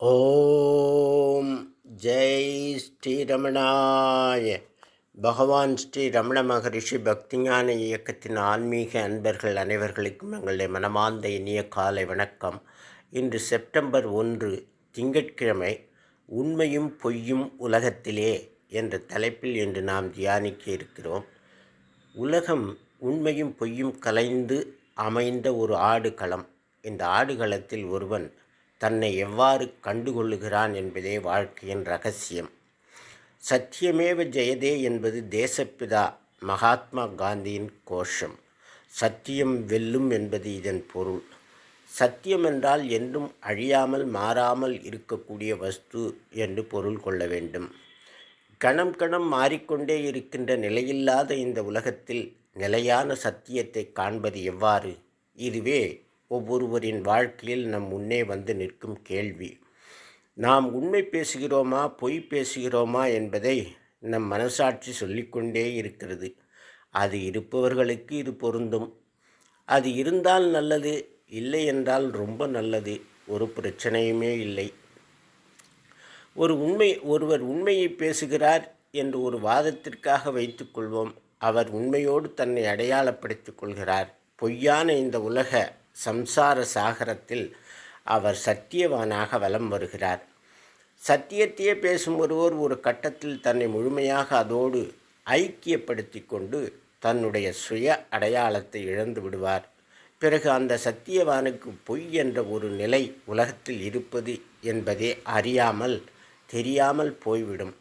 ஓம் ஜெய் ஸ்ரீரமணாய பகவான் ஸ்ரீ ரமண மகரிஷி பக்திஞான இயக்கத்தின் ஆன்மீக அன்பர்கள் அனைவர்களுக்கும் எங்களுடைய மனமார்ந்த இனிய காலை வணக்கம். இன்று செப்டம்பர் ஒன்று திங்கட்கிழமை உண்மையும் பொய்யும் உலகத்திலே என்ற தலைப்பில் இன்று நாம் தியானிக்க இருக்கிறோம். உலகம் உண்மையும் பொய்யும் கலைந்து அமைந்த ஒரு ஆடுகளம். இந்த ஆடுகளத்தில் ஒருவன் தன்னை எவ்வாறு கண்டுகொள்ளுகிறான் என்பதே வாழ்க்கையின் ரகசியம். சத்தியமேவ ஜெயதே என்பது தேசப்பிதா மகாத்மா காந்தியின் கோஷம். சத்தியம் வெல்லும் என்பது இதன் பொருள். சத்தியம் என்றால் என்றும் அழியாமல் மாறாமல் இருக்கக்கூடிய வஸ்து என்று பொருள் கொள்ள வேண்டும். கணம் கணம் மாறிக்கொண்டே இருக்கின்ற நிலையில்லாத இந்த உலகத்தில் நிலையான சத்தியத்தை காண்பது எவ்வாறு? இதுவே ஒவ்வொருவரின் வாழ்க்கையில் நம் முன்னே வந்து நிற்கும் கேள்வி. நாம் உண்மை பேசுகிறோமா பொய் பேசுகிறோமா என்பதை நம் மனசாட்சி சொல்லிக்கொண்டே இருக்கிறது. அது இருப்பவர்களுக்கு இது பொருந்தும். அது இருந்தால் நல்லது இல்லை என்றால் ரொம்ப நல்லது ஒரு பிரச்சனையுமே இல்லை. ஒரு உண்மை ஒருவர் உண்மையை பேசுகிறார் என்று ஒரு வாதத்திற்காக வைத்துக்கொள்வோம் அவர் உண்மையோடு தன்னை அடையாளப்படுத்திக் கொள்கிறார். பொய்யான இந்த உலக சம்சார சாகரத்தில் அவர் சத்தியவானாக வலம் வருகிறார். சத்தியத்தையே பேசும் ஒருவர் ஒரு கட்டத்தில் தன்னை முழுமையாக அதோடு ஐக்கியப்படுத்தி கொண்டு தன்னுடைய சுய அடையாளத்தை இழந்து விடுவார். பிறகு அந்த சத்தியவானுக்கு பொய் என்ற ஒரு நிலை உலகத்தில் இருப்பது என்பதே அறியாமல் தெரியாமல் போய்விடும்.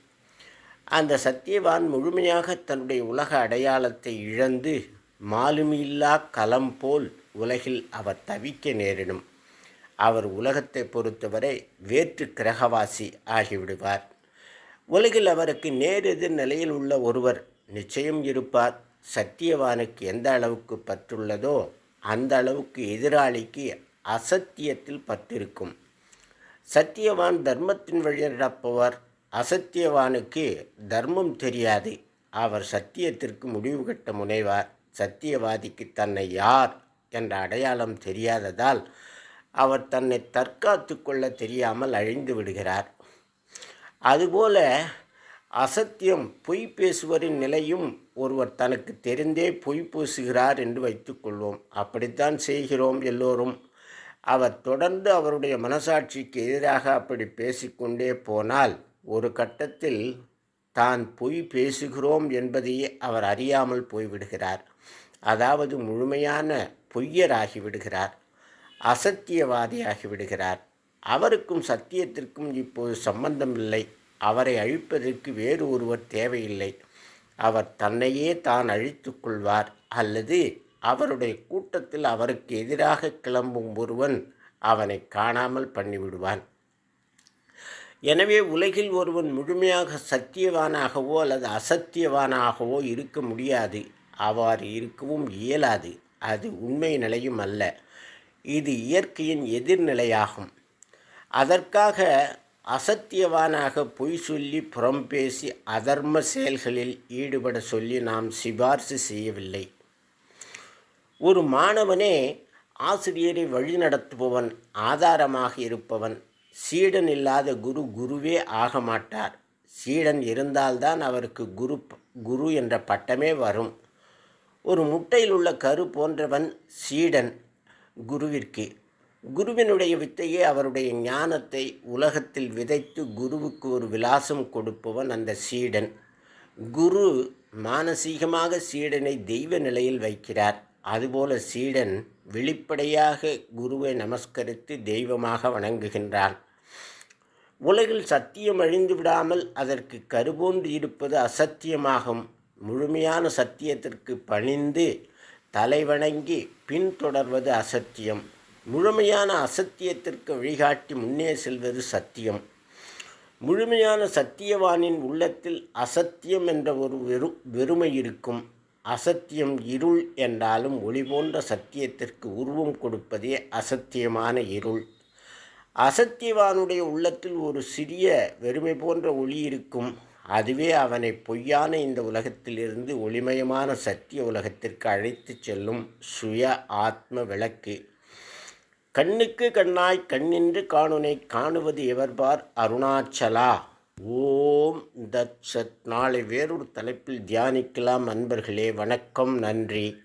அந்த சத்தியவான் முழுமையாக தன்னுடைய உலக அடையாளத்தை இழந்து மாலுமில்லா களம் போல் உலகில் அவர் தவிக்க நேரிடும். அவர் உலகத்தை பொறுத்தவரை வேற்று கிரகவாசி ஆகிவிடுவார். உலகில் அவருக்கு நேரெதிர் நிலையில் உள்ள ஒருவர் நிச்சயம் இருப்பார். சத்தியவானுக்கு எந்த அளவுக்கு பற்றுள்ளதோ அந்த அளவுக்கு எதிராளிக்கு அசத்தியத்தில் பற்றிருக்கும். சத்தியவான் தர்மத்தின் வழி நடப்பவர். அசத்தியவானுக்கு தர்மம் தெரியாது. அவர் சத்தியத்திற்கு முடிவு கட்ட முனைவார். சத்தியவாதிக்கு தன்னை யார் என்ற அடையாளம் தெரியாததால் அவர் தன்னை தற்காத்து கொள்ள தெரியாமல் அழிந்து விடுகிறார். அதுபோல அசத்தியம் பொய் பேசுவரின் நிலையும் ஒருவர் தனக்கு தெரிந்தே பொய் பூசுகிறார் என்று வைத்துக்கொள்வோம் அப்படித்தான் செய்கிறோம் எல்லோரும். அவர் தொடர்ந்து அவருடைய மனசாட்சிக்கு எதிராக அப்படி பேசிக்கொண்டே போனால் ஒரு கட்டத்தில் தான் பொய் பேசுகிறோம் என்பதையே அவர் அறியாமல் போய்விடுகிறார். அதாவது முழுமையான பொய்யராகி விடுகிறார் அசத்தியவாதியாகி விடுகிறார் அவருக்கும் சத்தியத்திற்கும் இப்போது சம்பந்தம் இல்லை அவரை அழிப்பதற்கு வேறு ஒருவர் தேவையில்லை. அவர் தன்னையே தான் அழித்து கொள்வார். அல்லது அவருடைய கூட்டத்தில் அவருக்கு எதிராக கிளம்பும் ஒருவன் அவனை காணாமல் பண்ணிவிடுவான். எனவே உலகில் ஒருவன் முழுமையாக சத்தியவானாகவோ அல்லது அசத்தியவானாகவோ இருக்க முடியாது. அவ்வாறு இருக்கவும் இயலாது. அது உண்மை நிலையும் அல்ல. இது இயற்கையின் எதிர்நிலையாகும். அதற்காக அசத்தியவானாக பொய் சொல்லி புறம் பேசி அதர்ம செயல்களில் ஈடுபட சொல்லி நாம் சிபார்சு செய்யவில்லை. ஒரு மாணவனே ஆசிரியரை வழிநடத்துபவன் ஆதாரமாக இருப்பவன் சீடன் இல்லாத குரு குருவே ஆக மாட்டார். சீடன் இருந்தால்தான் அவருக்கு குரு குரு என்ற பட்டமே வரும். ஒரு முட்டையில் உள்ள கரு போன்றவன் சீடன் குருவிற்கு. குருவினுடைய வித்தையே அவருடைய ஞானத்தை உலகத்தில் விதைத்து குருவுக்கு ஒரு விலாசம் கொடுப்பவன் அந்த சீடன். குரு மானசீகமாக சீடனை தெய்வ நிலையில் வைக்கிறார். அதுபோல சீடன் வெளிப்படையாக குருவை நமஸ்கரித்து தெய்வமாக வணங்குகின்றான். உலகில் சத்தியம் அழிந்து விடாமல் அதற்கு கருபோன்று இருப்பது அசத்தியமாகும். முழுமையான சத்தியத்திற்கு பணிந்து தலைவணங்கி பின்தொடர்வது அசத்தியம். முழுமையான அசத்தியத்திற்கு வழிகாட்டி முன்னே செல்வது சத்தியம். முழுமையான சத்தியவானின் உள்ளத்தில் அசத்தியம் என்ற ஒரு வெறு வெறுமை இருக்கும். அசத்தியம் இருள் என்றாலும் ஒளி போன்ற சத்தியத்திற்கு உருவம் கொடுப்பதே அசத்தியமான இருள். அசத்தியவானுடைய உள்ளத்தில் ஒரு சிறிய வெறுமை போன்ற ஒளி இருக்கும். அதுவே அவனை பொய்யான இந்த உலகத்திலிருந்து ஒளிமயமான சத்திய உலகத்திற்கு அழைத்து செல்லும் சுய ஆத்ம விளக்கு. கண்ணுக்கு கண்ணாய் கண்ணின்று காணுனை காணுவது எவர்பார் அருணாச்சலா? ஓம் தத் சத். நாளை வேறொரு தலைப்பில் தியானிக்கலாம் அன்பர்களே. வணக்கம் நன்றி.